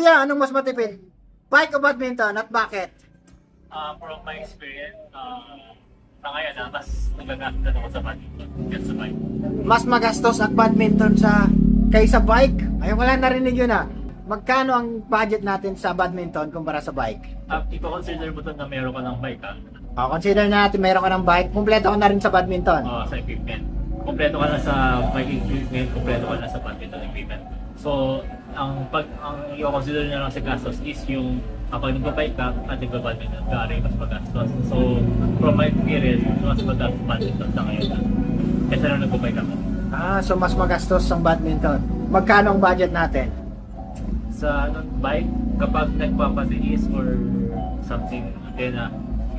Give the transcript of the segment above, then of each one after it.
Kuya, anong mas matipid? Bike o badminton at bakit? Uh, from my experience, uh, sa ngayon na mas nagagamit ako sa badminton kaysa sa bike. Mas magastos ang badminton sa kaysa bike? Ay, wala narinig yun ah. Magkano ang budget natin sa badminton kumpara sa bike? Uh, ipa-consider mo to na meron ka ng bike ha, O, consider na natin meron ka ng bike, kumpleto ka na rin sa badminton. uh, sa equipment. Kompleto ka na sa bike equipment, kompleto ka na sa badminton equipment. So, ang pag ang i-consider na lang sa gastos is yung kapag nagpa-bike ka at nagpa-badminton ka, rin mas magastos. So, from my experience, mas magastos badminton sa ngayon na. Kesa nung nagpa-bike ako. Ah, so mas magastos ang badminton. Magkano ang budget natin? sa ano, bike, kapag nagpapatiis or something, then uh,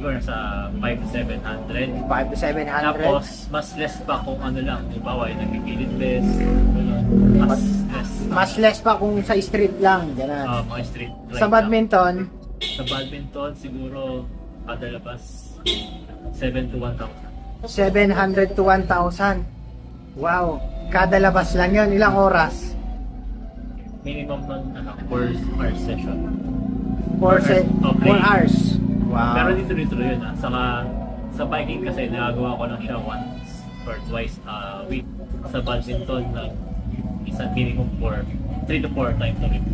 siguro sa 5 to 700. 5 to 700? Tapos, mas less pa kung ano lang, halimbawa yung nagpipilit best, ganun. mas less. Mas less pa kung sa street lang, ganun. uh, mga street ride sa lang. badminton, Sa badminton, siguro, kada labas, 7 to 1,000. 700 to 1,000. Wow. Kada labas lang yun. Ilang oras? Minimum nun, ano, 4 hours session. 4 se- Oh, 4 play. hours. Wow. Pero dito dito yun ah. Saka sa biking kasi nagagawa ko lang siya once or twice a week. Sa badminton na isang minimum for 3 to 4 times a week.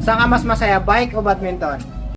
Saan ka mas masaya, bike o badminton?